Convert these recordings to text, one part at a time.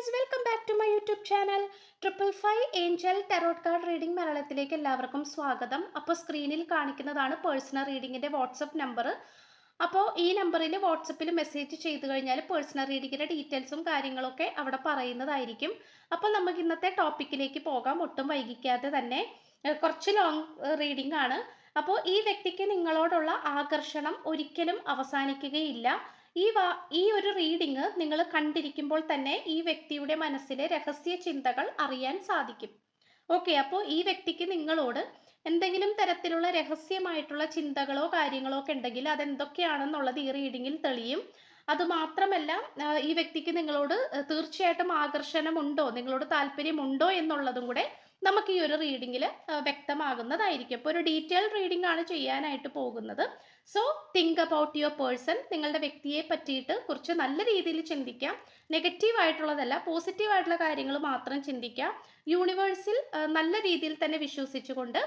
Guys welcome back to my YouTube channel triple five angel tarot card reading മലയാളത്തിലേക്ക് എല്ലാവർക്കും സ്വാഗതം. അപ്പോൾ സ്ക്രീനിൽ കാണിക്കുന്നതാണ് പേഴ്സണൽ റീഡിങ്ങിന്റെ വാട്സപ്പ് നമ്പർ അപ്പോൾ ഈ നമ്പറിൽ വാട്സപ്പിൽ മെസ്സേജ് ചെയ്തു കഴിഞ്ഞാൽ പേഴ്സണൽ റീഡിങ്ങിന്റെ ഡീറ്റെയിൽസും കാര്യങ്ങളൊക്കെ അവിടെ പറയുന്നതായിരിക്കും. അപ്പോൾ നമുക്ക് ഇന്നത്തെ ടോപ്പിക്കിലേക്ക് പോകാം. ഒട്ടും വൈകിക്കാതെ തന്നെ. കുറച്ച് ലോങ് റീഡിംഗ് ആണ്. അപ്പോൾ ഈ വ്യക്തിക്ക് നിങ്ങളോടുള്ള ആകർഷണം ഒരിക്കലും അവസാനിക്കുകയില്ല. ഈ വാ ഈ ഒരു റീഡിങ് നിങ്ങൾ കണ്ടിരിക്കുമ്പോൾ തന്നെ ഈ വ്യക്തിയുടെ മനസ്സിലെ രഹസ്യ ചിന്തകൾ അറിയാൻ സാധിക്കും. ഓക്കെ അപ്പോൾ ഈ വ്യക്തിക്ക് നിങ്ങളോട് എന്തെങ്കിലും തരത്തിലുള്ള രഹസ്യമായിട്ടുള്ള ചിന്തകളോ കാര്യങ്ങളോ ഒക്കെ ഉണ്ടെങ്കിൽ അതെന്തൊക്കെയാണെന്നുള്ളത് ഈ റീഡിങ്ങിൽ തെളിയും. അതുമാത്രമല്ല മാത്രമല്ല ഈ വ്യക്തിക്ക് നിങ്ങളോട് തീർച്ചയായിട്ടും ആകർഷണമുണ്ടോ നിങ്ങളോട് താല്പര്യമുണ്ടോ എന്നുള്ളതും കൂടെ നമുക്ക് ഈ ഒരു റീഡിങ്ങിൽ വ്യക്തമാകുന്നതായിരിക്കും. അപ്പോൾ ഒരു ഡീറ്റെയിൽ റീഡിംഗ് ആണ് ചെയ്യാനായിട്ട് പോകുന്നത്. So think about your person നിങ്ങളുടെ വ്യക്തിയെ പറ്റിയിട്ട് കുറച്ച് നല്ല രീതിയിൽ ചിന്തിക്കാം. നെഗറ്റീവ് ആയിട്ടുള്ളതല്ല പോസിറ്റീവ് ആയിട്ടുള്ള കാര്യങ്ങൾ മാത്രം ചിന്തിക്കാം. യൂണിവേഴ്സിൽ നല്ല രീതിയിൽ തന്നെ വിശ്വസിച്ചുകൊണ്ട്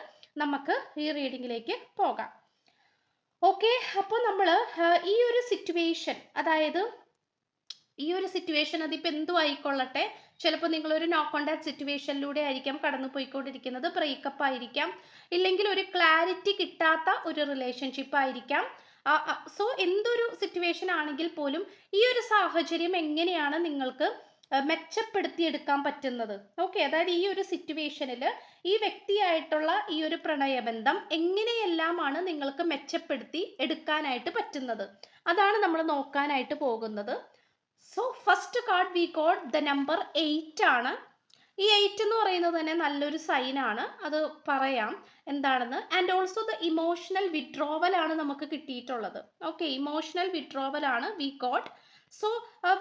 നമുക്ക് ഈ റീഡിങ്ങിലേക്ക് പോകാം. ഓക്കെ അപ്പോൾ നമ്മൾ ഈ ഒരു സിറ്റുവേഷൻ അതായത് ഈ ഒരു സിറ്റുവേഷൻ അതിപ്പോൾ എന്തു ആയിക്കൊള്ളട്ടെ ചിലപ്പോൾ നിങ്ങളൊരു നോ കോണ്ടാക്ട് സിറ്റുവേഷനിലൂടെ ആയിരിക്കാം കടന്നു പോയിക്കൊണ്ടിരിക്കുന്നത് ബ്രേക്കപ്പ് ആയിരിക്കാം. ഇല്ലെങ്കിൽ ഒരു ക്ലാരിറ്റി കിട്ടാത്ത ഒരു റിലേഷൻഷിപ്പ് ആയിരിക്കാം. സോ എന്തൊരു സിറ്റുവേഷൻ ആണെങ്കിൽ പോലും ഈ ഒരു സാഹചര്യം എങ്ങനെയാണ് നിങ്ങൾക്ക് മെച്ചപ്പെടുത്തിയെടുക്കാൻ പറ്റുന്നത്? ഓക്കെ അതായത് ഈ ഒരു സിറ്റുവേഷനിൽ ഈ വ്യക്തിയായിട്ടുള്ള ഈ ഒരു പ്രണയബന്ധം എങ്ങനെയെല്ലാമാണ് നിങ്ങൾക്ക് മെച്ചപ്പെടുത്തി എടുക്കാനായിട്ട് പറ്റുന്നത്? അതാണ് നമ്മൾ നോക്കാനായിട്ട് പോകുന്നത്. So first card we got the number eight ആണ്. ഈ എയ്റ്റ് എന്ന് പറയുന്നത് തന്നെ നല്ലൊരു സൈൻ ആണ്. അത് പറയാം എന്താണെന്ന്. And also the emotional withdrawal ആണ് നമുക്ക് കിട്ടിയിട്ടുള്ളത്. ഓക്കെ ഇമോഷണൽ വിഡ്രോവൽ ആണ് we got so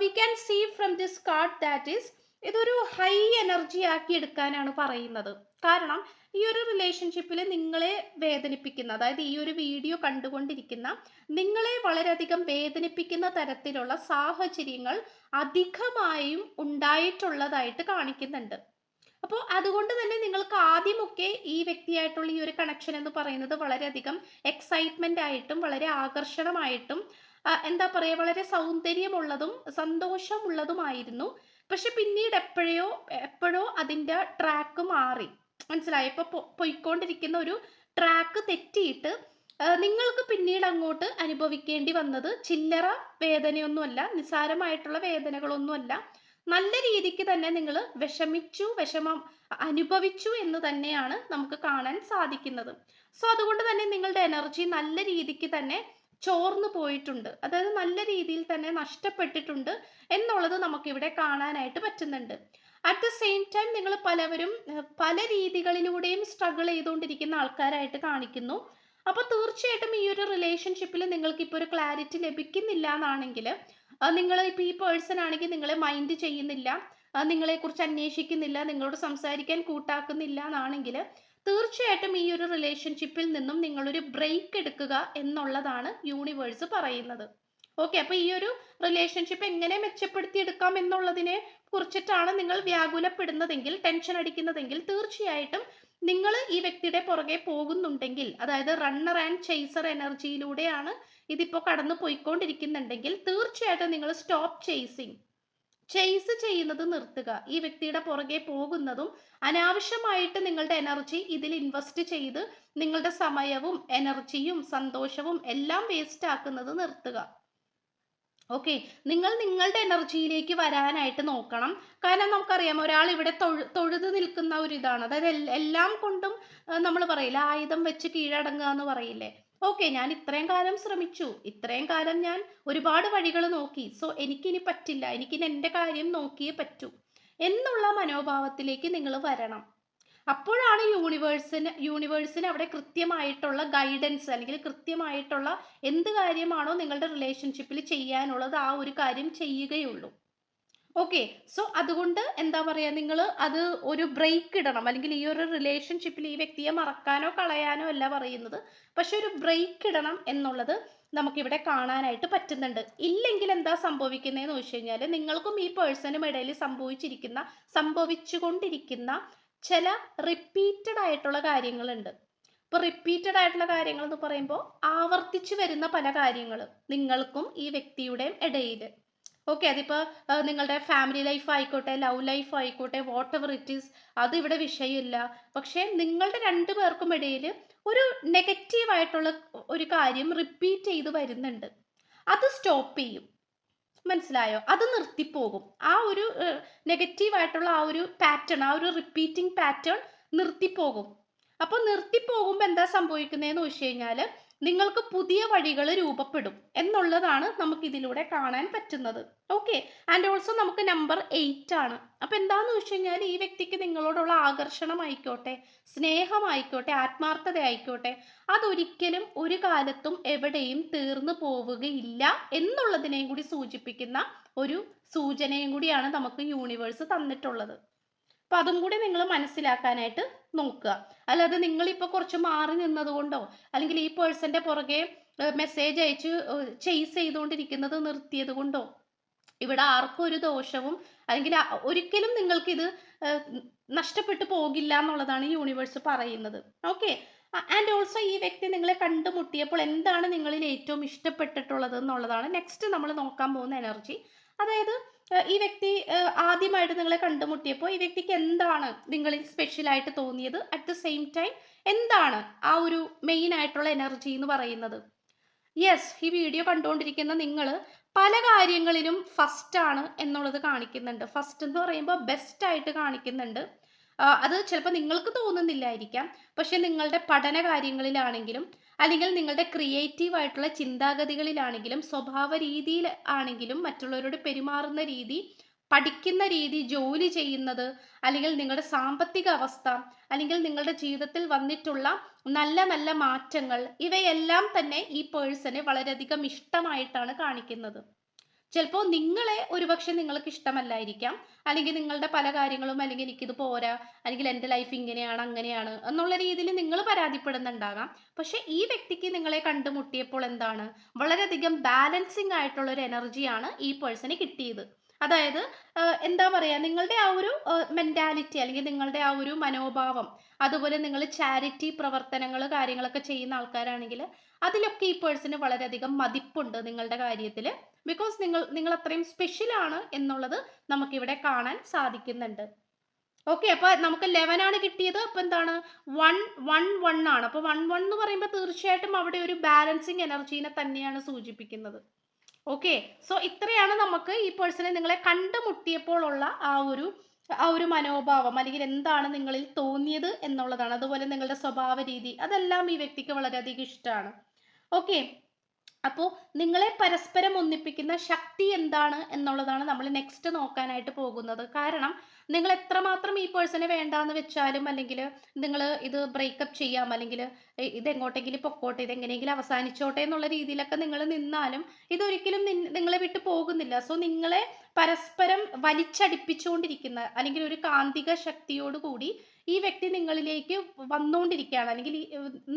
we can see from this card that is ഇതൊരു ഹൈ എനർജി ആക്കി എടുക്കാനാണ് പറയുന്നത്. കാരണം ഈ ഒരു റിലേഷൻഷിപ്പിൽ നിങ്ങളെ വേദനിപ്പിക്കുന്ന അതായത് ഈ ഒരു വീഡിയോ കണ്ടുകൊണ്ടിരിക്കുന്ന നിങ്ങളെ വളരെയധികം വേദനിപ്പിക്കുന്ന തരത്തിലുള്ള സാഹചര്യങ്ങൾ അധികമായും ഉണ്ടായിട്ടുള്ളതായിട്ട് കാണിക്കുന്നുണ്ട്. അപ്പോൾ അതുകൊണ്ട് തന്നെ നിങ്ങൾക്ക് ആദ്യമൊക്കെ ഈ വ്യക്തിയായിട്ടുള്ള ഈ ഒരു കണക്ഷൻ എന്ന് പറയുന്നത് വളരെയധികം എക്സൈറ്റ്മെന്റ് ആയിട്ടും വളരെ ആകർഷണമായിട്ടും എന്താ പറയുക വളരെ സൗന്ദര്യമുള്ളതും സന്തോഷമുള്ളതുമായിരുന്നു. പക്ഷെ പിന്നീട് എപ്പോഴോ എപ്പോഴോ അതിന്റെ ട്രാക്ക് മാറി. മനസ്സിലായി? ഇപ്പോൾ പോയിക്കൊണ്ടിരിക്കുന്ന ഒരു ട്രാക്ക് തെറ്റിയിട്ട് നിങ്ങൾക്ക് പിന്നീട് അങ്ങോട്ട് അനുഭവിക്കേണ്ടി വന്നത് ചില്ലറ വേദനയൊന്നുമല്ല നിസ്സാരമായിട്ടുള്ള വേദനകളൊന്നുമല്ല. നല്ല രീതിക്ക് തന്നെ നിങ്ങൾ വിഷമിച്ചു വിഷമം അനുഭവിച്ചു എന്ന് തന്നെയാണ് നമുക്ക് കാണാൻ സാധിക്കുന്നത്. സോ അതുകൊണ്ട് തന്നെ നിങ്ങളുടെ എനർജി നല്ല രീതിക്ക് തന്നെ ചോർന്നു പോയിട്ടുണ്ട്. അതായത് നല്ല രീതിയിൽ തന്നെ നഷ്ടപ്പെട്ടിട്ടുണ്ട് എന്നുള്ളത് നമുക്കിവിടെ കാണാനായിട്ട് പറ്റുന്നുണ്ട്. അറ്റ് ദ സെയിം ടൈം നിങ്ങൾ പലവരും പല രീതികളിലൂടെയും സ്ട്രഗിൾ ചെയ്തുകൊണ്ടിരിക്കുന്ന ആൾക്കാരായിട്ട് കാണിക്കുന്നു. അപ്പോൾ തീർച്ചയായിട്ടും ഈ ഒരു റിലേഷൻഷിപ്പിൽ നിങ്ങൾക്ക് ഇപ്പോൾ ഒരു ക്ലാരിറ്റി ലഭിക്കുന്നില്ല എന്നാണെങ്കിൽ നിങ്ങൾ ഇപ്പോൾ ഈ പേഴ്സൺ ആണെങ്കിൽ നിങ്ങളെ മൈൻഡ് ചെയ്യുന്നില്ല നിങ്ങളെക്കുറിച്ച് അന്വേഷിക്കുന്നില്ല നിങ്ങളോട് സംസാരിക്കാൻ കൂട്ടാക്കുന്നില്ല എന്നാണെങ്കിൽ തീർച്ചയായിട്ടും ഈ ഒരു റിലേഷൻഷിപ്പിൽ നിന്നും നിങ്ങളൊരു ബ്രേക്ക് എടുക്കുക എന്നുള്ളതാണ് യൂണിവേഴ്സ് പറയുന്നത്. ഓക്കെ അപ്പോൾ ഈ ഒരു റിലേഷൻഷിപ്പ് എങ്ങനെ മെച്ചപ്പെടുത്തി എടുക്കാം എന്നുള്ളതിനെ കുറിച്ചിട്ടാണ് നിങ്ങൾ വ്യാകുലപ്പെടുന്നതെങ്കിൽ ടെൻഷൻ അടിക്കുന്നതെങ്കിൽ തീർച്ചയായിട്ടും നിങ്ങൾ ഈ വ്യക്തിയുടെ പുറകെ പോകുന്നുണ്ടെങ്കിൽ അതായത് റണ്ണർ ആൻഡ് ചേസർ എനർജിയിലൂടെയാണ് ഇതിപ്പോൾ കടന്നു പോയിക്കൊണ്ടിരിക്കുന്നുണ്ടെങ്കിൽ തീർച്ചയായിട്ടും നിങ്ങൾ സ്റ്റോപ്പ് ചേസിങ് ചേസ് ചെയ്യുന്നത് നിർത്തുക. ഈ വ്യക്തിയുടെ പുറകെ പോകുന്നതും അനാവശ്യമായിട്ട് നിങ്ങളുടെ എനർജി ഇതിൽ ഇൻവെസ്റ്റ് ചെയ്ത് നിങ്ങളുടെ സമയവും എനർജിയും സന്തോഷവും എല്ലാം വേസ്റ്റ് ആക്കുന്നത് നിർത്തുക. ഓക്കെ നിങ്ങൾ നിങ്ങളുടെ എനർജിയിലേക്ക് വരാനായിട്ട് നോക്കണം. കാരണം നമുക്കറിയാം ഒരാൾ ഇവിടെ തൊഴു തൊഴുത് നിൽക്കുന്ന ഒരു ഇതാണ്. അതായത് എല്ലാം കൊണ്ടും നമ്മൾ പറയില്ല ആയുധം വെച്ച് കീഴടങ്ങുക എന്ന് പറയില്ലേ. ഓക്കെ ഞാൻ ഇത്രയും കാലം ശ്രമിച്ചു. ഇത്രയും കാലം ഞാൻ ഒരുപാട് വഴികൾ നോക്കി. സോ എനിക്കിനി പറ്റില്ല. എനിക്കിനി എന്റെ കാര്യം നോക്കിയേ പറ്റൂ. എന്നുള്ള മനോഭാവത്തിലേക്ക് നിങ്ങൾ വരണം. അപ്പോഴാണ് യൂണിവേഴ്സിന് യൂണിവേഴ്സിന് അവിടെ കൃത്യമായിട്ടുള്ള ഗൈഡൻസ് അല്ലെങ്കിൽ കൃത്യമായിട്ടുള്ള എന്ത് കാര്യമാണോ നിങ്ങളുടെ റിലേഷൻഷിപ്പിൽ ചെയ്യാനുള്ളത് ആ ഒരു കാര്യം ചെയ്യുകയുള്ളൂ. ഓക്കെ സോ അതുകൊണ്ട് എന്താ പറയുക നിങ്ങൾ അത് ഒരു ബ്രേക്ക് ഇടണം. അല്ലെങ്കിൽ ഈ ഒരു റിലേഷൻഷിപ്പിൽ ഈ വ്യക്തിയെ മറക്കാനോ കളയാനോ അല്ല പറയുന്നത്. പക്ഷെ ഒരു ബ്രേക്ക് ഇടണം എന്നുള്ളത് നമുക്കിവിടെ കാണാനായിട്ട് പറ്റുന്നുണ്ട്. ഇല്ലെങ്കിൽ എന്താ സംഭവിക്കുന്നതെന്ന് വെച്ച് കഴിഞ്ഞാൽ നിങ്ങൾക്കും ഈ പേഴ്സണും ഇടയിൽ സംഭവിച്ചിരിക്കുന്ന സംഭവിച്ചുകൊണ്ടിരിക്കുന്ന ചില റിപ്പീറ്റഡ് ആയിട്ടുള്ള കാര്യങ്ങളുണ്ട്. ഇപ്പോൾ റിപ്പീറ്റഡ് ആയിട്ടുള്ള കാര്യങ്ങൾ എന്ന് പറയുമ്പോൾ ആവർത്തിച്ചു വരുന്ന പല കാര്യങ്ങളും നിങ്ങൾക്കും ഈ വ്യക്തിയുടെയും ഇടയിൽ ഓക്കെ അതിപ്പോൾ നിങ്ങളുടെ ഫാമിലി ലൈഫ് ആയിക്കോട്ടെ ലവ് ലൈഫ് ആയിക്കോട്ടെ വാട്ട് എവർ ഇറ്റ് ഈസ് അത് ഇവിടെ വിഷയമില്ല. പക്ഷേ നിങ്ങളുടെ രണ്ടു പേർക്കും ഇടയിൽ ഒരു നെഗറ്റീവായിട്ടുള്ള ഒരു കാര്യം റിപ്പീറ്റ് ചെയ്ത് വരുന്നുണ്ട്. അത് സ്റ്റോപ്പ് ചെയ്യും. മനസ്സിലായോ? അത് നിർത്തിപ്പോകും. ആ ഒരു നെഗറ്റീവായിട്ടുള്ള ആ ഒരു പാറ്റേൺ ആ ഒരു റിപ്പീറ്റിംഗ് പാറ്റേൺ നിർത്തിപ്പോകും. അപ്പോൾ നിർത്തിപ്പോകുമ്പോൾ എന്താ സംഭവിക്കുന്നതെന്ന് വെച്ച് കഴിഞ്ഞാൽ നിങ്ങൾക്ക് പുതിയ വഴികൾ രൂപപ്പെടും എന്നുള്ളതാണ് നമുക്ക് ഇതിലൂടെ കാണാൻ പറ്റുന്നത്. ഓക്കെ ആൻഡ് ഓൾസോ നമുക്ക് നമ്പർ എയ്റ്റ് ആണ്. അപ്പം എന്താന്ന് വെച്ച് കഴിഞ്ഞാൽ ഈ വ്യക്തിക്ക് നിങ്ങളോടുള്ള ആകർഷണമായിക്കോട്ടെ സ്നേഹമായിക്കോട്ടെ ആത്മാർത്ഥത ആയിക്കോട്ടെ അതൊരിക്കലും ഒരു കാലത്തും എവിടെയും തീർന്നു പോവുകയില്ല എന്നുള്ളതിനെയും കൂടി സൂചിപ്പിക്കുന്ന ഒരു സൂചനയും കൂടിയാണ് നമുക്ക് യൂണിവേഴ്സ് തന്നിട്ടുള്ളത്. അപ്പം അതും കൂടി നിങ്ങൾ മനസ്സിലാക്കാനായിട്ട് നോക്കുക. അല്ലാതെ നിങ്ങൾ നിങ്ങളിപ്പോൾ കുറച്ച് മാറി നിന്നതുകൊണ്ടോ അല്ലെങ്കിൽ ഈ പേഴ്സന്റെ പുറകെ മെസ്സേജ് അയച്ച് ചെയ്സ് ചെയ്തുകൊണ്ടിരിക്കുന്നത് നിർത്തിയത് കൊണ്ടോ ഇവിടെ ആർക്കും ഒരു ദോഷവും അല്ലെങ്കിൽ ഒരിക്കലും നിങ്ങൾക്കിത് നഷ്ടപ്പെട്ടു പോകില്ല എന്നുള്ളതാണ് യൂണിവേഴ്സ് പറയുന്നത്. ഓക്കെ ആൻഡ് ഓൾസോ ഈ വ്യക്തി നിങ്ങളെ കണ്ടുമുട്ടിയപ്പോൾ എന്താണ് നിങ്ങളിൽ ഏറ്റവും ഇഷ്ടപ്പെട്ടിട്ടുള്ളത് എന്നുള്ളതാണ് നെക്സ്റ്റ് നമ്മൾ നോക്കാൻ പോകുന്ന എനർജി അതായത് ഈ വ്യക്തി ആദ്യമായിട്ട് നിങ്ങളെ കണ്ടുമുട്ടിയപ്പോൾ ഈ വ്യക്തിക്ക് എന്താണ് നിങ്ങളിൽ സ്പെഷ്യലായിട്ട് തോന്നിയത്? അറ്റ് ദ സെയിം ടൈം എന്താണ് ആ ഒരു മെയിൻ ആയിട്ടുള്ള എനർജി എന്ന് പറയുന്നത്? യെസ് ഈ വീഡിയോ കണ്ടുകൊണ്ടിരിക്കുന്ന നിങ്ങൾ പല കാര്യങ്ങളിലും ഫസ്റ്റ് ആണ് എന്നുള്ളത് കാണിക്കുന്നുണ്ട്. ഫസ്റ്റ് എന്ന് പറയുമ്പോൾ ബെസ്റ്റ് ആയിട്ട് കാണിക്കുന്നുണ്ട്. അത് ചിലപ്പോൾ നിങ്ങൾക്ക് തോന്നുന്നില്ലായിരിക്കാം. പക്ഷെ നിങ്ങളുടെ പഠന കാര്യങ്ങളിലാണെങ്കിലും അല്ലെങ്കിൽ നിങ്ങളുടെ ക്രിയേറ്റീവ് ആയിട്ടുള്ള ചിന്താഗതികളിലാണെങ്കിലും സ്വഭാവ രീതിയിൽ ആണെങ്കിലും മറ്റുള്ളവരോട് പെരുമാറുന്ന രീതി പഠിക്കുന്ന രീതി ജോലി ചെയ്യുന്നത് അല്ലെങ്കിൽ നിങ്ങളുടെ സാമ്പത്തിക അവസ്ഥ അല്ലെങ്കിൽ നിങ്ങളുടെ ജീവിതത്തിൽ വന്നിട്ടുള്ള നല്ല നല്ല മാറ്റങ്ങൾ ഇവയെല്ലാം തന്നെ ഈ പേഴ്സണെ വളരെയധികം ഇഷ്ടമായിട്ടാണ് കാണിക്കുന്നത്. ചിലപ്പോൾ നിങ്ങളെ ഒരുപക്ഷെ നിങ്ങൾക്ക് ഇഷ്ടമല്ലായിരിക്കാം. അല്ലെങ്കിൽ നിങ്ങളുടെ പല കാര്യങ്ങളും അല്ലെങ്കിൽ എനിക്കിത് പോരാ അല്ലെങ്കിൽ എന്റെ ലൈഫ് ഇങ്ങനെയാണ് അങ്ങനെയാണ് എന്നുള്ള രീതിയിൽ നിങ്ങൾ പരാതിപ്പെടുന്നുണ്ടാകാം. പക്ഷെ ഈ വ്യക്തിക്ക് നിങ്ങളെ കണ്ടുമുട്ടിയപ്പോൾ എന്താണ്? വളരെയധികം ബാലൻസിങ് ആയിട്ടുള്ള ഒരു എനർജിയാണ് ഈ പേഴ്സണ് കിട്ടിയത്. അതായത് എന്താ പറയുക നിങ്ങളുടെ ആ ഒരു മെന്റാലിറ്റി അല്ലെങ്കിൽ നിങ്ങളുടെ ആ ഒരു മനോഭാവം അതുപോലെ നിങ്ങൾ ചാരിറ്റി പ്രവർത്തനങ്ങൾ കാര്യങ്ങളൊക്കെ ചെയ്യുന്ന ആൾക്കാരാണെങ്കിൽ അതിലൊക്കെ ഈ പേഴ്സന് വളരെയധികം മതിപ്പുണ്ട് നിങ്ങളുടെ കാര്യത്തിൽ ബിക്കോസ് നിങ്ങൾ നിങ്ങൾ അത്രയും സ്പെഷ്യലാണ് എന്നുള്ളത് നമുക്കിവിടെ കാണാൻ സാധിക്കുന്നുണ്ട്. ഓക്കെ അപ്പൊ നമുക്ക് ലെവൻ ആണ് കിട്ടിയത്. അപ്പൊ എന്താണ്? വൺ വൺ വൺ ആണ്. അപ്പൊ വൺ വൺ എന്ന് പറയുമ്പോൾ തീർച്ചയായിട്ടും അവിടെ ഒരു ബാലൻസിങ് എനർജീനെ തന്നെയാണ് സൂചിപ്പിക്കുന്നത്. ഓക്കെ സോ ഇത്രയാണ് നമുക്ക് ഈ പേഴ്സണെ നിങ്ങളെ കണ്ടുമുട്ടിയപ്പോൾ ഉള്ള ആ ഒരു ആ ഒരു മനോഭാവം അല്ലെങ്കിൽ എന്താണ് നിങ്ങളിൽ തോന്നിയത് എന്നുള്ളതാണ്. അതുപോലെ നിങ്ങളുടെ സ്വഭാവ രീതി അതെല്ലാം ഈ വ്യക്തിക്ക് വളരെയധികം ഇഷ്ടമാണ്. ഓക്കെ അപ്പോൾ നിങ്ങളെ പരസ്പരം ഒന്നിപ്പിക്കുന്ന ശക്തി എന്താണ് എന്നുള്ളതാണ് നമ്മൾ നെക്സ്റ്റ് നോക്കാനായിട്ട് പോകുന്നത്. കാരണം നിങ്ങൾ എത്രമാത്രം ഈ പേഴ്സണെ വേണ്ടാന്ന് വെച്ചാലും അല്ലെങ്കിൽ നിങ്ങൾ ഇത് ബ്രേക്കപ്പ് ചെയ്യാം അല്ലെങ്കിൽ ഇത് എങ്ങോട്ടെങ്കിലും പൊക്കോട്ടെ ഇതെങ്ങനെയെങ്കിലും അവസാനിച്ചോട്ടെ എന്നുള്ള രീതിയിലൊക്കെ നിങ്ങൾ നിന്നാലും ഇതൊരിക്കലും നിങ്ങളെ വിട്ട് പോകുന്നില്ല. സോ നിങ്ങളെ പരസ്പരം വലിച്ചടിപ്പിച്ചുകൊണ്ടിരിക്കുന്ന അല്ലെങ്കിൽ ഒരു കാന്തിക ശക്തിയോടുകൂടി ഈ വ്യക്തി നിങ്ങളിലേക്ക് വന്നുകൊണ്ടിരിക്കുകയാണ് അല്ലെങ്കിൽ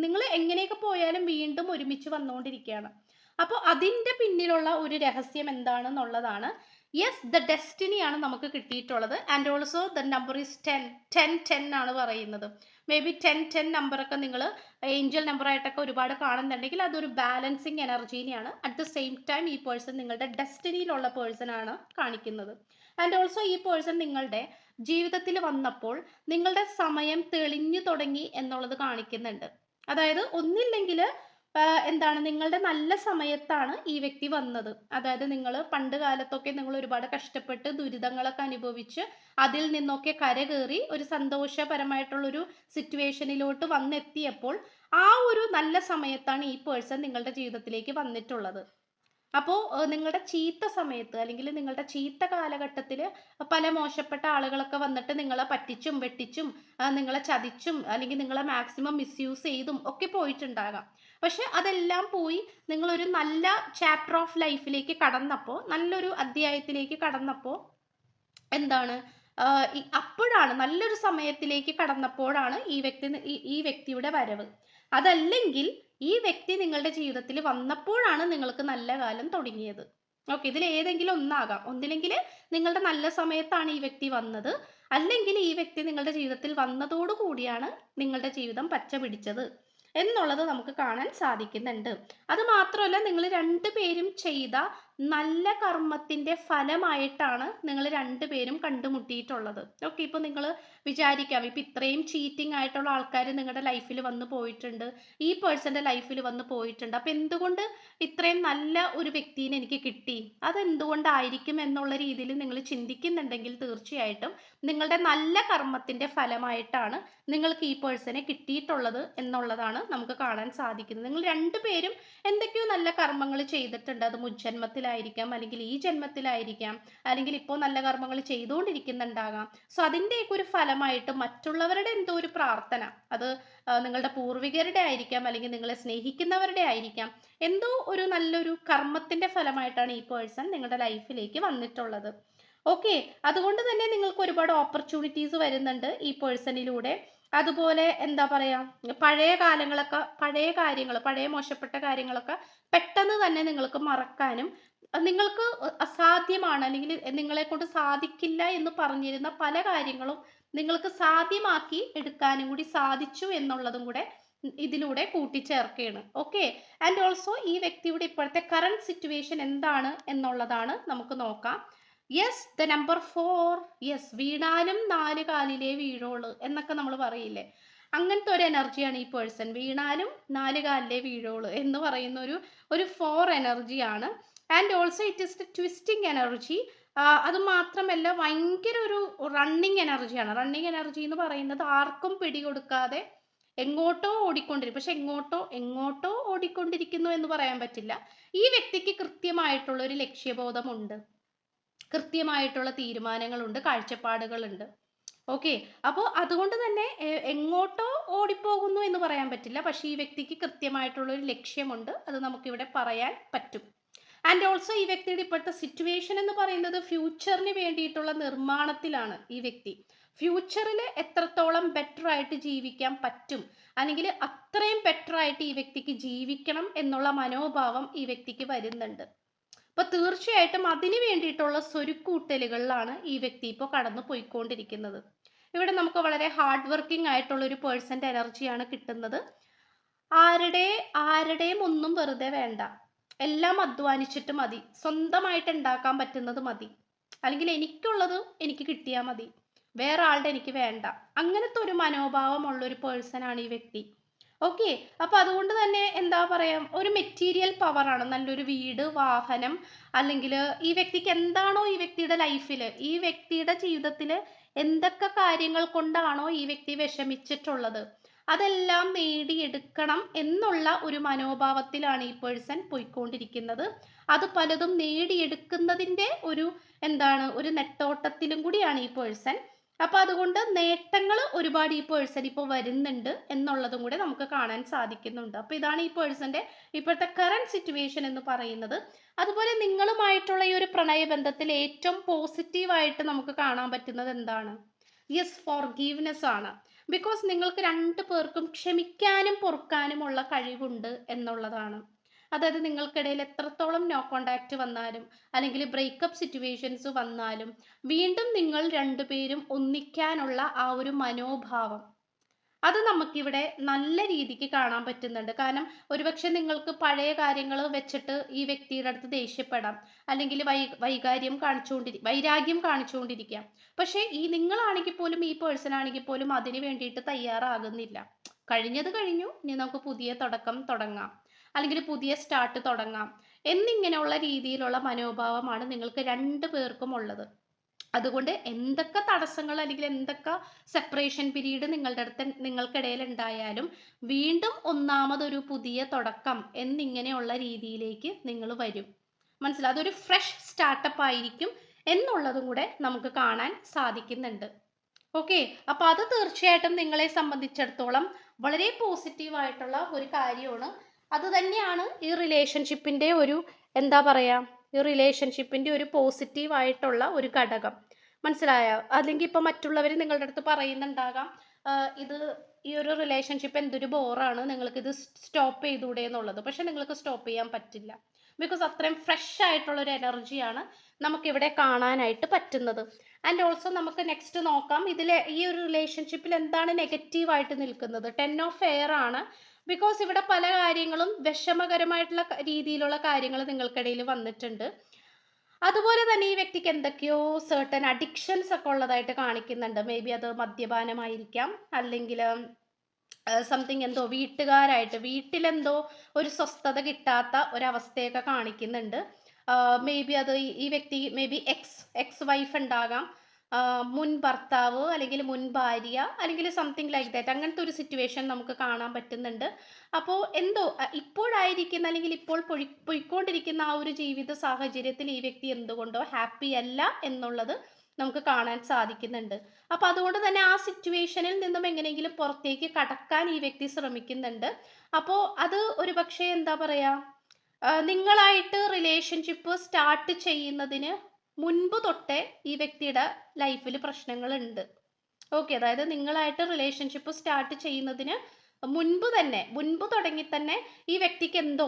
നിങ്ങൾ എങ്ങനെയൊക്കെ പോയാലും വീണ്ടും ഒരുമിച്ച് വന്നുകൊണ്ടിരിക്കുകയാണ് അപ്പോൾ അതിന്റെ പിന്നിലുള്ള ഒരു രഹസ്യം എന്താണെന്നുള്ളതാണ്. യെസ് ദ ഡെസ്റ്റിനി ആണ് നമുക്ക് കിട്ടിയിട്ടുള്ളത്. And also the number is ten ten ten ആണ് പറയുന്നത്. മേ ബി ടെൻ ടെൻ നമ്പറൊക്കെ നിങ്ങൾ ഏഞ്ചൽ നമ്പറായിട്ടൊക്കെ ഒരുപാട് കാണുന്നുണ്ടെങ്കിൽ അതൊരു ബാലൻസിങ് എനർജീനെയാണ് അറ്റ് ദ സെയിം ടൈം ഈ പേഴ്സൺ നിങ്ങളുടെ ഡെസ്റ്റിനിയിലുള്ള പേഴ്സൺ ആണ് കാണിക്കുന്നത്. ആൻഡ് ഓൾസോ ഈ പേഴ്സൺ നിങ്ങളുടെ ജീവിതത്തിൽ വന്നപ്പോൾ നിങ്ങളുടെ സമയം തെളിഞ്ഞു തുടങ്ങി എന്നുള്ളത് കാണിക്കുന്നുണ്ട്. അതായത് ഒന്നില്ലെങ്കിൽ എന്താണ് നിങ്ങളുടെ നല്ല സമയത്താണ് ഈ വ്യക്തി വന്നത്. അതായത് നിങ്ങൾ പണ്ട് കാലത്തൊക്കെ നിങ്ങൾ ഒരുപാട് കഷ്ടപ്പെട്ട് ദുരിതങ്ങളൊക്കെ അനുഭവിച്ച് അതിൽ നിന്നൊക്കെ കരകയറി ഒരു സന്തോഷപരമായിട്ടുള്ളൊരു സിറ്റുവേഷനിലോട്ട് വന്നെത്തിയപ്പോൾ ആ ഒരു നല്ല സമയത്താണ് ഈ പേഴ്സൺ നിങ്ങളുടെ ജീവിതത്തിലേക്ക് വന്നിട്ടുള്ളത്. അപ്പോൾ നിങ്ങളുടെ ചീത്ത സമയത്ത് അല്ലെങ്കിൽ നിങ്ങളുടെ ചീത്ത കാലഘട്ടത്തിൽ പല മോശപ്പെട്ട ആളുകളൊക്കെ വന്നിട്ട് നിങ്ങളെ പറ്റിച്ചും വെട്ടിച്ചും നിങ്ങളെ ചതിച്ചും അല്ലെങ്കിൽ നിങ്ങളെ മാക്സിമം മിസ്യൂസ് ചെയ്തും ഒക്കെ പോയിട്ടുണ്ടാകാം. പക്ഷെ അതെല്ലാം പോയി നിങ്ങളൊരു നല്ല ചാപ്റ്റർ ഓഫ് ലൈഫിലേക്ക് കടന്നപ്പോൾ നല്ലൊരു അധ്യായത്തിലേക്ക് കടന്നപ്പോൾ എന്താണ്? അപ്പോഴാണ് നല്ലൊരു സമയത്തിലേക്ക് കടന്നപ്പോഴാണ് ഈ വ്യക്തി ഈ വ്യക്തിയുടെ വരവ്. അതല്ലെങ്കിൽ ഈ വ്യക്തി നിങ്ങളുടെ ജീവിതത്തിൽ വന്നപ്പോഴാണ് നിങ്ങൾക്ക് നല്ല കാലം തുടങ്ങിയത്. ഓക്കെ ഇതിൽ ഏതെങ്കിലും ഒന്നാകാം. ഒന്നില്ലെങ്കിൽ നിങ്ങളുടെ നല്ല സമയത്താണ് ഈ വ്യക്തി വന്നത്. അല്ലെങ്കിൽ ഈ വ്യക്തി നിങ്ങളുടെ ജീവിതത്തിൽ വന്നതോടുകൂടിയാണ് നിങ്ങളുടെ ജീവിതം പച്ച പിടിച്ചത് എന്നുള്ളത് നമുക്ക് കാണാൻ സാധിക്കുന്നുണ്ട്. അത് മാത്രമല്ല നിങ്ങൾ രണ്ടുപേരും ചെയ്ത നല്ല കർമ്മത്തിന്റെ ഫലമായിട്ടാണ് നിങ്ങൾ രണ്ടുപേരും കണ്ടുമുട്ടിയിട്ടുള്ളത്. ഓക്കെ ഇപ്പോൾ നിങ്ങൾ വിചാരിക്കാം. ഇപ്പം ഇത്രയും ചീറ്റിംഗ് ആയിട്ടുള്ള ആൾക്കാർ നിങ്ങളുടെ ലൈഫിൽ വന്ന് പോയിട്ടുണ്ട്. ഈ പേഴ്സന്റെ ലൈഫിൽ വന്ന് പോയിട്ടുണ്ട്. അപ്പം എന്തുകൊണ്ട് ഇത്രയും നല്ല ഒരു വ്യക്തിനെ എനിക്ക് കിട്ടി? അതെന്തുകൊണ്ടായിരിക്കും എന്നുള്ള രീതിയിൽ നിങ്ങൾ ചിന്തിക്കുന്നുണ്ടെങ്കിൽ തീർച്ചയായിട്ടും നിങ്ങളുടെ നല്ല കർമ്മത്തിന്റെ ഫലമായിട്ടാണ് നിങ്ങൾക്ക് ഈ പേഴ്സണെ കിട്ടിയിട്ടുള്ളത് എന്നുള്ളതാണ് നമുക്ക് കാണാൻ സാധിക്കുന്നത്. നിങ്ങൾ രണ്ടുപേരും എന്തൊക്കെയോ നല്ല കർമ്മങ്ങൾ ചെയ്തിട്ടുണ്ട്. അത് മുജ്ജന്മത്തിലായിരിക്കാം അല്ലെങ്കിൽ ഈ ജന്മത്തിലായിരിക്കാം അല്ലെങ്കിൽ ഇപ്പോൾ നല്ല കർമ്മങ്ങൾ ചെയ്തുകൊണ്ടിരിക്കുന്നുണ്ടാകാം. സോ അതിന്റെയൊക്കെ ഒരു ഫലമായിട്ട് മറ്റുള്ളവരുടെ എന്തോ ഒരു പ്രാർത്ഥന. അത് നിങ്ങളുടെ പൂർവികരുടെ ആയിരിക്കാം അല്ലെങ്കിൽ നിങ്ങളെ സ്നേഹിക്കുന്നവരുടെ ആയിരിക്കാം. എന്തോ ഒരു നല്ലൊരു കർമ്മത്തിന്റെ ഫലമായിട്ടാണ് ഈ പേഴ്സൺ നിങ്ങളുടെ ലൈഫിലേക്ക് വന്നിട്ടുള്ളത്. ഓക്കെ അതുകൊണ്ട് തന്നെ നിങ്ങൾക്ക് ഒരുപാട് ഓപ്പർച്യൂണിറ്റീസ് വരുന്നുണ്ട് ഈ പേഴ്സണിലൂടെ അതുപോലെ എന്താ പറയാ പഴയ കാലങ്ങളൊക്കെ പഴയ കാര്യങ്ങൾ പഴയ മോശപ്പെട്ട കാര്യങ്ങളൊക്കെ പെട്ടെന്ന് തന്നെ നിങ്ങൾക്ക് മറക്കാനും നിങ്ങൾക്ക് അസാധ്യമാണ് അല്ലെങ്കിൽ നിങ്ങളെ കൊണ്ട് സാധിക്കില്ല എന്ന് പറഞ്ഞിരുന്ന പല കാര്യങ്ങളും നിങ്ങൾക്ക് സാധ്യമാക്കി എടുക്കാനും കൂടി സാധിച്ചു എന്നുള്ളതും കൂടെ ഇതിലൂടെ കൂട്ടിച്ചേർക്കുകയാണ്. ഓക്കെ ആൻഡ് ഓൾസോ ഈ വ്യക്തിയുടെ ഇപ്പോഴത്തെ കറണ്ട് സിറ്റുവേഷൻ എന്താണ് എന്നുള്ളതാണ് നമുക്ക് നോക്കാം. Yes the number four yes വീണാലും നാല് കാലിലേ വീഴുള്ളൂ എന്നൊക്കെ നമ്മൾ പറയില്ലേ? അങ്ങനത്തെ ഒരു എനർജിയാണ് ഈ പേഴ്സൺ വീണാലും നാല് കാലിലേ വീഴുള്ളൂ എന്ന് പറയുന്ന ഒരു ഒരു ഫോർ എനർജിയാണ് and also it is the twisting energy അത് മാത്രമല്ല ഭയങ്കര ഒരു റണ്ണിങ് എനർജിയാണ് റണ്ണിങ് എനർജി എന്ന് പറയുന്നത് ആർക്കും പിടികൊടുക്കാതെ എങ്ങോട്ടോ ഓടിക്കൊണ്ടിരിക്കും. പക്ഷെ എങ്ങോട്ടോ എങ്ങോട്ടോ ഓടിക്കൊണ്ടിരിക്കുന്നു എന്ന് പറയാൻ പറ്റില്ല. ഈ വ്യക്തിക്ക് കൃത്യമായിട്ടുള്ള ഒരു ലക്ഷ്യബോധമുണ്ട്. കൃത്യമായിട്ടുള്ള തീരുമാനങ്ങളുണ്ട് കാഴ്ചപ്പാടുകളുണ്ട്. ഓക്കെ അപ്പോൾ അതുകൊണ്ട് തന്നെ എങ്ങോട്ടോ ഓടിപ്പോകുന്നു എന്ന് പറയാൻ പറ്റില്ല. പക്ഷേ ഈ വ്യക്തിക്ക് കൃത്യമായിട്ടുള്ള ഒരു ലക്ഷ്യമുണ്ട്. അത് നമുക്കിവിടെ പറയാൻ പറ്റും. ആൻഡ് ഓൾസോ ഈ വ്യക്തിയുടെ ഇപ്പോഴത്തെ സിറ്റുവേഷൻ എന്ന് പറയുന്നത് ഫ്യൂച്ചറിന് വേണ്ടിയിട്ടുള്ള നിർമ്മാണത്തിലാണ് ഈ വ്യക്തി. ഫ്യൂച്ചറിൽ എത്രത്തോളം ബെറ്റർ ആയിട്ട് ജീവിക്കാൻ പറ്റും? അല്ലെങ്കിൽ അത്രയും ബെറ്റർ ആയിട്ട് ഈ വ്യക്തിക്ക് ജീവിക്കണം എന്നുള്ള മനോഭാവം ഈ വ്യക്തിക്ക് വരുന്നുണ്ട്. അപ്പോൾ തീർച്ചയായിട്ടും അതിന് വേണ്ടിയിട്ടുള്ള സ്വരുക്കൂട്ടലുകളിലാണ് ഈ വ്യക്തി ഇപ്പോൾ കടന്നു പോയിക്കൊണ്ടിരിക്കുന്നത് ഇവിടെ നമുക്ക് വളരെ ഹാർഡ് വർക്കിംഗ് ആയിട്ടുള്ള ഒരു പേഴ്സന്റെ എനർജിയാണ് കിട്ടുന്നത്. ആരുടെ ആരുടെയും ഒന്നും വെറുതെ വേണ്ട. എല്ലാം അധ്വാനിച്ചിട്ട് മതി. സ്വന്തമായിട്ട് ഉണ്ടാക്കാൻ പറ്റുന്നത് മതി. അല്ലെങ്കിൽ എനിക്കുള്ളത് എനിക്ക് കിട്ടിയാൽ മതി. വേറെ ആളുടെ എനിക്ക് വേണ്ട. അങ്ങനത്തെ ഒരു മനോഭാവമുള്ള ഒരു പേഴ്സണാണ് ഈ വ്യക്തി. ഓക്കെ അപ്പൊ അതുകൊണ്ട് തന്നെ എന്താ പറയാ? ഒരു മെറ്റീരിയൽ പവറാണ് നല്ലൊരു വീട് വാഹനം അല്ലെങ്കിൽ ഈ വ്യക്തിക്ക് എന്താണോ ഈ വ്യക്തിയുടെ ലൈഫിൽ ഈ വ്യക്തിയുടെ ജീവിതത്തിൽ എന്തൊക്കെ കാര്യങ്ങൾ കൊണ്ടാണോ ഈ വ്യക്തി വിഷമിച്ചിട്ടുള്ളത്? അതെല്ലാം നേടിയെടുക്കണം എന്നുള്ള ഒരു മനോഭാവത്തിലാണ് ഈ പേഴ്സൺ പോയിക്കൊണ്ടിരിക്കുന്നത്. അത് പലതും നേടിയെടുക്കുന്നതിന്റെ ഒരു എന്താണ് ഒരു നെട്ടോട്ടത്തിലും കൂടിയാണ് ഈ പേഴ്സൺ. അപ്പോൾ അതുകൊണ്ട് നേട്ടങ്ങൾ ഒരുപാട് ഈ പേഴ്സൺ ഇപ്പോൾ വരുന്നുണ്ട് എന്നുള്ളതും കൂടെ നമുക്ക് കാണാൻ സാധിക്കുന്നുണ്ട്. അപ്പോൾ ഇതാണ് ഈ പേഴ്സന്റെ ഇപ്പോഴത്തെ കറണ്ട് സിറ്റുവേഷൻ എന്ന് പറയുന്നത്. അതുപോലെ നിങ്ങളുമായിട്ടുള്ള ഈ ഒരു പ്രണയബന്ധത്തിൽ ഏറ്റവും പോസിറ്റീവായിട്ട് നമുക്ക് കാണാൻ പറ്റുന്നത് എന്താണ്? യെസ് ഫോർ ഗീവ്നെസ് ആണ്. ബിക്കോസ് നിങ്ങൾക്ക് രണ്ട് പേർക്കും ക്ഷമിക്കാനും പൊറുക്കാനുമുള്ള കഴിവുണ്ട് എന്നുള്ളതാണ്. അതായത് നിങ്ങൾക്കിടയിൽ എത്രത്തോളം നോ കോണ്ടാക്റ്റ് വന്നാലും അല്ലെങ്കിൽ ബ്രേക്കപ്പ് സിറ്റുവേഷൻസ് വന്നാലും വീണ്ടും നിങ്ങൾ രണ്ടുപേരും ഒന്നിക്കാനുള്ള ആ ഒരു മനോഭാവം. അത് നമുക്കിവിടെ നല്ല രീതിക്ക് കാണാൻ പറ്റുന്നുണ്ട്. കാരണം ഒരുപക്ഷെ നിങ്ങൾക്ക് പഴയ കാര്യങ്ങൾ വെച്ചിട്ട് ഈ വ്യക്തിയുടെ അടുത്ത് ദേഷ്യപ്പെടാം. അല്ലെങ്കിൽ വൈ വൈകാര്യം കാണിച്ചുകൊണ്ടിരി വൈരാഗ്യം കാണിച്ചുകൊണ്ടിരിക്കാം. പക്ഷേ ഈ നിങ്ങളാണെങ്കിൽ പോലും ഈ പേഴ്സൺ ആണെങ്കിൽ പോലും അതിന് വേണ്ടിയിട്ട് തയ്യാറാകുന്നില്ല. കഴിഞ്ഞത് കഴിഞ്ഞു ഇനി നമുക്ക് പുതിയ തുടക്കം തുടങ്ങാം. അല്ലെങ്കിൽ പുതിയ സ്റ്റാർട്ട് തുടങ്ങാം. എന്നിങ്ങനെയുള്ള രീതിയിലുള്ള മനോഭാവമാണ് നിങ്ങൾക്ക് രണ്ടു പേർക്കും ഉള്ളത്. അതുകൊണ്ട് എന്തൊക്കെ തടസ്സങ്ങൾ അല്ലെങ്കിൽ എന്തൊക്കെ സെപ്പറേഷൻ പീരീഡ് നിങ്ങളുടെ അടുത്ത് നിങ്ങൾക്കിടയിൽ ഉണ്ടായാലും വീണ്ടും ഒന്നാമതൊരു പുതിയ തുടക്കം എന്നിങ്ങനെയുള്ള രീതിയിലേക്ക് നിങ്ങൾ വരും. മനസ്സിലായി അതൊരു ഫ്രഷ് സ്റ്റാർട്ടപ്പ് ആയിരിക്കും എന്നുള്ളതും കൂടെ നമുക്ക് കാണാൻ സാധിക്കുന്നുണ്ട്. ഓക്കെ അപ്പോൾ അത് തീർച്ചയായിട്ടും നിങ്ങളെ സംബന്ധിച്ചിടത്തോളം വളരെ പോസിറ്റീവായിട്ടുള്ള ഒരു കാര്യമാണ്. അത് തന്നെയാണ് ഈ റിലേഷൻഷിപ്പിന്റെ ഒരു എന്താ പറയുക ഈ റിലേഷൻഷിപ്പിന്റെ ഒരു പോസിറ്റീവായിട്ടുള്ള ഒരു ഘടകം. മനസ്സിലായോ? അല്ലെങ്കിൽ ഇപ്പോൾ മറ്റുള്ളവർ നിങ്ങളുടെ അടുത്ത് പറയുന്നുണ്ടാകാം ഇത് ഈ ഒരു റിലേഷൻഷിപ്പ് എന്തൊരു ബോറാണ് നിങ്ങൾക്ക് ഇത് സ്റ്റോപ്പ് ചെയ്തൂടെ എന്നുള്ളത്. പക്ഷെ നിങ്ങൾക്ക് സ്റ്റോപ്പ് ചെയ്യാൻ പറ്റില്ല. ബിക്കോസ് അത്രയും ഫ്രഷ് ആയിട്ടുള്ള ഒരു എനർജിയാണ് നമുക്കിവിടെ കാണാനായിട്ട് പറ്റുന്നത്. ആൻഡ് ഓൾസോ നമുക്ക് നെക്സ്റ്റ് നോക്കാം ഇതിലെ ഈ ഒരു റിലേഷൻഷിപ്പിൽ എന്താണ് നെഗറ്റീവായിട്ട് നിൽക്കുന്നത്? ടെൻ ഓഫ് എയർ ആണ്. ബിക്കോസ് ഇവിടെ പല കാര്യങ്ങളും വിഷമകരമായിട്ടുള്ള രീതിയിലുള്ള കാര്യങ്ങൾ നിങ്ങൾക്കിടയിൽ വന്നിട്ടുണ്ട്. അതുപോലെ തന്നെ ഈ വ്യക്തിക്ക് എന്തൊക്കെയോ സെർട്ടൻ അഡിക്ഷൻസ് ഒക്കെ ഉള്ളതായിട്ട് കാണിക്കുന്നുണ്ട്. മേ ബി അത് മദ്യപാനമായിരിക്കാം. അല്ലെങ്കിൽ സംതിങ് എന്തോ വീട്ടുകാരായിട്ട് വീട്ടിലെന്തോ ഒരു സ്വസ്ഥത കിട്ടാത്ത ഒരവസ്ഥയൊക്കെ കാണിക്കുന്നുണ്ട്. മേ ബി അത് ഈ- വ്യക്തി may be ex ex wife ഉണ്ടാകാം. മുൻ ഭർത്താവ് അല്ലെങ്കിൽ മുൻ ഭാര്യ അല്ലെങ്കിൽ സംതിങ് ലൈക്ക് ദാറ്റ് അങ്ങനത്തെ ഒരു സിറ്റുവേഷൻ നമുക്ക് കാണാൻ പറ്റുന്നുണ്ട്. അപ്പോൾ എന്തോ ഇപ്പോഴായിരിക്കുന്ന അല്ലെങ്കിൽ ഇപ്പോൾ പൊഴി പൊയ്ക്കൊണ്ടിരിക്കുന്ന ആ ഒരു ജീവിത സാഹചര്യത്തിൽ ഈ വ്യക്തി എന്തുകൊണ്ടോ ഹാപ്പി അല്ല എന്നുള്ളത് നമുക്ക് കാണാൻ സാധിക്കുന്നുണ്ട്. അപ്പോൾ അതുകൊണ്ട് തന്നെ ആ സിറ്റുവേഷനിൽ നിന്നും എങ്ങനെയെങ്കിലും പുറത്തേക്ക് കടക്കാൻ ഈ വ്യക്തി ശ്രമിക്കുന്നുണ്ട്. അപ്പോൾ അത് ഒരു പക്ഷേ എന്താ പറയുക നിങ്ങളായിട്ട് റിലേഷൻഷിപ്പ് സ്റ്റാർട്ട് ചെയ്യുന്നതിന് മുൻപ് തൊട്ടേ ഈ വ്യക്തിയുടെ ലൈഫിൽ പ്രശ്നങ്ങളുണ്ട്. ഓക്കെ അതായത് നിങ്ങളായിട്ട് റിലേഷൻഷിപ്പ് സ്റ്റാർട്ട് ചെയ്യുന്നതിന് മുൻപ് തന്നെ മുൻപ് തുടങ്ങി തന്നെ ഈ വ്യക്തിക്ക് എന്തോ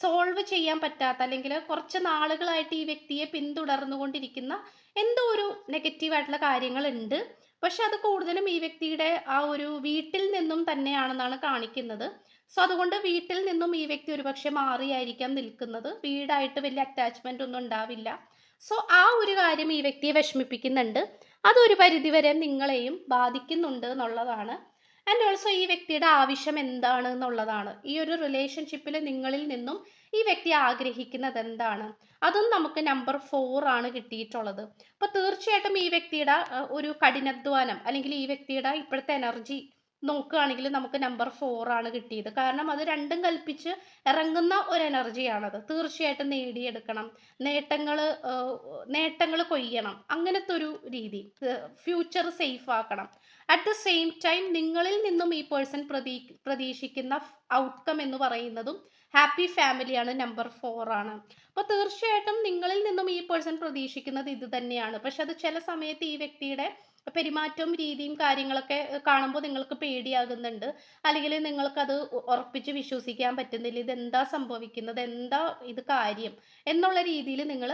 സോൾവ് ചെയ്യാൻ പറ്റാത്ത അല്ലെങ്കിൽ കുറച്ച് നാളുകളായിട്ട് ഈ വ്യക്തിയെ പിന്തുടർന്നുകൊണ്ടിരിക്കുന്ന എന്തോ ഒരു നെഗറ്റീവ് നെഗറ്റീവായിട്ടുള്ള കാര്യങ്ങളുണ്ട്. പക്ഷെ അത് കൂടുതലും ഈ വ്യക്തിയുടെ ആ ഒരു വീട്ടിൽ നിന്നും തന്നെയാണെന്നാണ് കാണിക്കുന്നത്. സോ അതുകൊണ്ട് വീട്ടിൽ നിന്നും ഈ വ്യക്തി ഒരുപക്ഷെ മാറിയായിരിക്കാം നിൽക്കുന്നത്. വീടായിട്ട് വലിയ അറ്റാച്ച്മെന്റ് ഒന്നും ഉണ്ടാവില്ല. സോ ആ ഒരു കാര്യം ഈ വ്യക്തിയെ വിഷമിപ്പിക്കുന്നുണ്ട്. അതൊരു പരിധിവരെ നിങ്ങളെയും ബാധിക്കുന്നുണ്ട് എന്നുള്ളതാണ്. ആൻഡ് ഓൾസോ ഈ വ്യക്തിയുടെ ആവശ്യം എന്താണ് എന്നുള്ളതാണ്. ഈ ഒരു റിലേഷൻഷിപ്പിൽ നിങ്ങളിൽ നിന്നും ഈ വ്യക്തി ആഗ്രഹിക്കുന്നത് എന്താണ്? അതും നമുക്ക് നമ്പർ ഫോർ ആണ് കിട്ടിയിട്ടുള്ളത്. അപ്പോൾ തീർച്ചയായിട്ടും ഈ വ്യക്തിയുടെ ഒരു കഠിനാധ്വാനം അല്ലെങ്കിൽ ഈ വ്യക്തിയുടെ ഇപ്പോഴത്തെ എനർജി നോക്കുകയാണെങ്കിൽ നമുക്ക് നമ്പർ ഫോർ ആണ് കിട്ടിയത്. കാരണം അത് രണ്ടും കൽപ്പിച്ച് ഇറങ്ങുന്ന ഒരു എനർജിയാണത് തീർച്ചയായിട്ടും നേടിയെടുക്കണം. നേട്ടങ്ങൾ നേട്ടങ്ങൾ കൊയ്യണം. അങ്ങനത്തെ ഒരു രീതി. ഫ്യൂച്ചർ സേഫ് ആക്കണം. അറ്റ് ദ സെയിം ടൈം നിങ്ങളിൽ നിന്നും ഈ പേഴ്സൺ പ്രതീ പ്രതീക്ഷിക്കുന്ന ഔട്ട്കം എന്ന് പറയുന്നതും ഹാപ്പി ഫാമിലിയാണ് നമ്പർ ഫോർ ആണ്. അപ്പോൾ തീർച്ചയായിട്ടും നിങ്ങളിൽ നിന്നും ഈ പേഴ്സൺ പ്രതീക്ഷിക്കുന്നത് ഇത് തന്നെയാണ്. പക്ഷെ അത് ചില സമയത്ത് ഈ വ്യക്തിയുടെ പെരുമാറ്റവും രീതിയും കാര്യങ്ങളൊക്കെ കാണുമ്പോൾ നിങ്ങൾക്ക് പേടിയാകുന്നുണ്ട്. അല്ലെങ്കിൽ നിങ്ങൾക്കത് ഉറപ്പിച്ച് വിശ്വസിക്കാൻ പറ്റുന്നില്ല. ഇതെന്താ സംഭവിക്കുന്നത്? എന്താ ഇത് കാര്യം? എന്നുള്ള രീതിയിൽ നിങ്ങൾ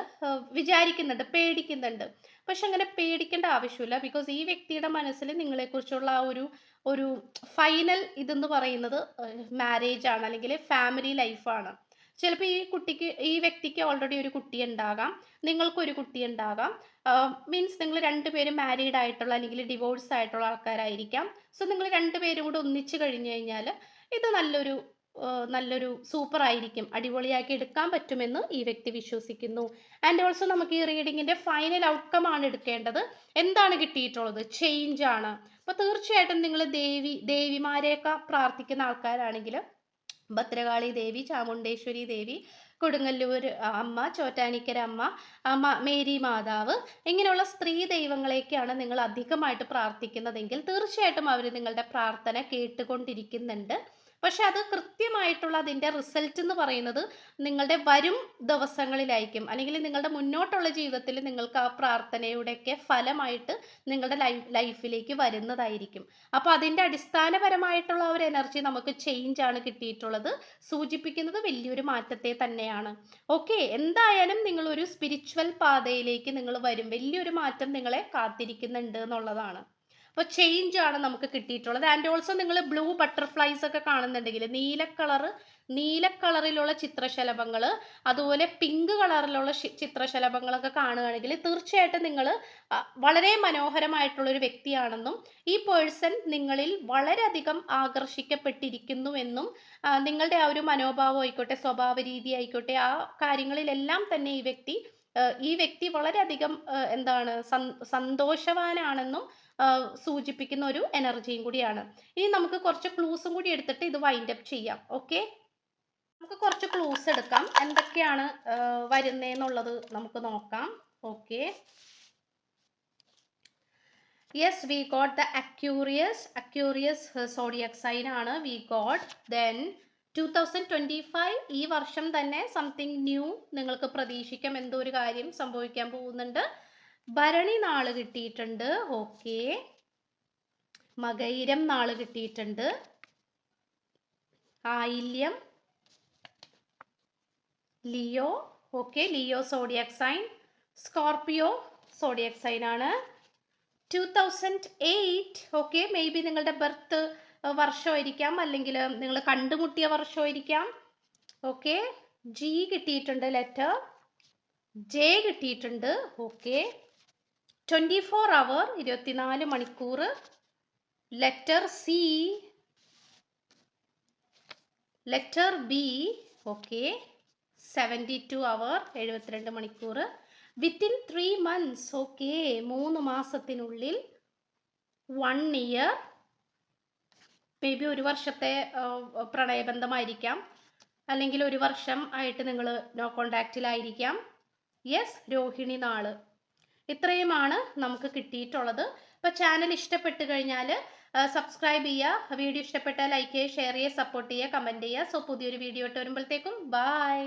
വിചാരിക്കുന്നുണ്ട് പേടിക്കുന്നുണ്ട്. പക്ഷെ അങ്ങനെ പേടിക്കേണ്ട ആവശ്യമില്ല. ബിക്കോസ് ഈ വ്യക്തിയുടെ മനസ്സിൽ നിങ്ങളെക്കുറിച്ചുള്ള ആ ഒരു ഒരു ഫൈനൽ ഇതെന്ന് പറയുന്നത് മാരേജ് ആണ്. അല്ലെങ്കിൽ ഫാമിലി ലൈഫാണ് ചിലപ്പോൾ ഈ കുട്ടിക്ക് ഈ വ്യക്തിക്ക് ഓൾറെഡി ഒരു കുട്ടി ഉണ്ടാകാം. നിങ്ങൾക്കൊരു കുട്ടി ഉണ്ടാകാം. മീൻസ് നിങ്ങൾ രണ്ടുപേരും മാരീഡ് ആയിട്ടുള്ള അല്ലെങ്കിൽ ഡിവോഴ്സ് ആയിട്ടുള്ള ആൾക്കാരായിരിക്കാം. സോ നിങ്ങൾ രണ്ടുപേരും കൂടെ ഒന്നിച്ചു കഴിഞ്ഞു കഴിഞ്ഞാൽ ഇത് നല്ലൊരു നല്ലൊരു സൂപ്പർ ആയിരിക്കും. അടിപൊളിയാക്കി എടുക്കാൻ പറ്റുമെന്ന് ഈ വ്യക്തി വിശ്വസിക്കുന്നു. ആൻഡ് ഓൾസോ നമുക്ക് ഈ റീഡിങ്ങിന്റെ ഫൈനൽ ഔട്ട്കം ആണ് എടുക്കേണ്ടത്. എന്താണ് കിട്ടിയിട്ടുള്ളത്? ചേഞ്ച് ആണ്. അപ്പോൾ തീർച്ചയായിട്ടും നിങ്ങൾ ദേവി ദേവിമാരെയൊക്കെ പ്രാർത്ഥിക്കുന്ന ആൾക്കാരാണെങ്കിൽ ഭദ്രകാളി ദേവി ചാമുണ്ടേശ്വരി ദേവി കൊടുങ്ങല്ലൂർ അമ്മ ചോറ്റാനിക്കര അമ്മ മേരി മാതാവ് ഇങ്ങനെയുള്ള സ്ത്രീ ദൈവങ്ങളെയൊക്കെയാണ് നിങ്ങൾ അധികമായിട്ട് പ്രാർത്ഥിക്കുന്നതെങ്കിൽ തീർച്ചയായിട്ടും അവർ നിങ്ങളുടെ പ്രാർത്ഥന കേട്ടുകൊണ്ടിരിക്കുന്നുണ്ട്. പക്ഷെ അത് കൃത്യമായിട്ടുള്ള അതിന്റെ റിസൾട്ട് എന്ന് പറയുന്നത് നിങ്ങളുടെ വരും ദിവസങ്ങളിലായിരിക്കും. അല്ലെങ്കിൽ നിങ്ങളുടെ മുന്നോട്ടുള്ള ജീവിതത്തിൽ നിങ്ങൾക്ക് ആ പ്രാർത്ഥനയുടെയൊക്കെ ഫലമായിട്ട് നിങ്ങളുടെ ലൈഫ് ലൈഫിലേക്ക് വരുന്നതായിരിക്കും. അപ്പോൾ അതിന്റെ അടിസ്ഥാനപരമായിട്ടുള്ള ഒരു എനർജി നമുക്ക് ചേഞ്ച് ആണ് കിട്ടിയിട്ടുള്ളത്. സൂചിപ്പിക്കുന്നത് വലിയൊരു മാറ്റത്തെ തന്നെയാണ്. ഓക്കെ എന്തായാലും നിങ്ങൾ ഒരു സ്പിരിച്വൽ പാതയിലേക്ക് നിങ്ങൾ വരും. വലിയൊരു മാറ്റം നിങ്ങളെ കാത്തിരിക്കുന്നുണ്ട് എന്നുള്ളതാണ്. അപ്പോൾ ചേഞ്ച് ആണ് നമുക്ക് കിട്ടിയിട്ടുള്ളത്. ആൻഡ് ഓൾസോ നിങ്ങൾ ബ്ലൂ ബട്ടർഫ്ലൈസ് ഒക്കെ കാണുന്നുണ്ടെങ്കിൽ നീല കളർ നീല കളറിലുള്ള ചിത്രശലഭങ്ങൾ അതുപോലെ പിങ്ക് കളറിലുള്ള ചിത്രശലഭങ്ങളൊക്കെ കാണുകയാണെങ്കിൽ തീർച്ചയായിട്ടും നിങ്ങൾ വളരെ മനോഹരമായിട്ടുള്ള ഒരു വ്യക്തിയാണെന്നും ഈ പേഴ്സൺ നിങ്ങളിൽ വളരെയധികം ആകർഷിക്കപ്പെട്ടിരിക്കുന്നു എന്നും നിങ്ങളുടെ ആ ഒരു മനോഭാവം ആയിക്കോട്ടെ സ്വഭാവ രീതി ആയിക്കോട്ടെ ആ കാര്യങ്ങളിലെല്ലാം തന്നെ ഈ വ്യക്തി ഈ വ്യക്തി വളരെയധികം എന്താണ് സന്തോഷവാനാണെന്നും സൂചിപ്പിക്കുന്ന ഒരു എനർജിയും കൂടിയാണ്. ഇനി നമുക്ക് കുറച്ച് ക്ലൂസും കൂടി എടുത്തിട്ട് ഇത് വൈൻഡ് അപ്പ് ചെയ്യാം. ഓക്കെ നമുക്ക് കുറച്ച് ക്ലൂസ് എടുക്കാം. എന്തൊക്കെയാണ് വരുന്നതെന്നുള്ളത് നമുക്ക് നോക്കാം. Okay yes we got the Aquarius Aquarius zodiac sign ആണ്. We got then two thousand twenty five ഈ വർഷം തന്നെ സംതിങ് ന്യൂ നിങ്ങൾക്ക് പ്രതീക്ഷിക്കാം. എന്തോ ഒരു കാര്യം സംഭവിക്കാൻ പോകുന്നുണ്ട്. ഭരണി നാൾ കിട്ടിയിട്ടുണ്ട്. ഓക്കെ. മകൈരം നാൾ കിട്ടിയിട്ടുണ്ട്. Ayilyam. Leo. Okay. Leo zodiac sign. Scorpio zodiac sign ആണ്. Two thousand eight okay. May be നിങ്ങളുടെ ബർത്ത് വർഷമായിരിക്കാം. അല്ലെങ്കിൽ നിങ്ങൾ കണ്ടുമുട്ടിയ വർഷമായിരിക്കാം. ഓക്കെ. ജി കിട്ടിയിട്ടുണ്ട് ലെറ്റർ ജെ കിട്ടിയിട്ടുണ്ട്. ഓക്കെ. ട്വന്റി ഫോർ അവർ ഇരുപത്തിനാല് മണിക്കൂർ. Letter C letter B okay seventy two hour എഴുപത്തിരണ്ട് മണിക്കൂർ. വിത്തിൻ ത്രീ മന്ത്സ് ഓക്കെ മൂന്ന് മാസത്തിനുള്ളിൽ വൺ ഇയർ മേ ബി ഒരു വർഷത്തെ പ്രണയബന്ധമായിരിക്കാം. അല്ലെങ്കിൽ ഒരു വർഷം ആയിട്ട് നിങ്ങൾ നോ കോണ്ടാക്റ്റിലായിരിക്കാം യെസ് രോഹിണി നാൾ. ഇത്രയുമാണ് നമുക്ക് കിട്ടിയിട്ടുള്ളത്. അപ്പോൾ ചാനൽ ഇഷ്ടപ്പെട്ട് കഴിഞ്ഞാൽ സബ്സ്ക്രൈബ് ചെയ്യുക. വീഡിയോ ഇഷ്ടപ്പെട്ടാൽ ലൈക്ക് ചെയ്യുക ഷെയർ ചെയ്യുക സപ്പോർട്ട് ചെയ്യുക കമന്റ് ചെയ്യുക. സോ പുതിയൊരു വീഡിയോ ഇട്ട് വരുമ്പോഴത്തേക്കും ബായ്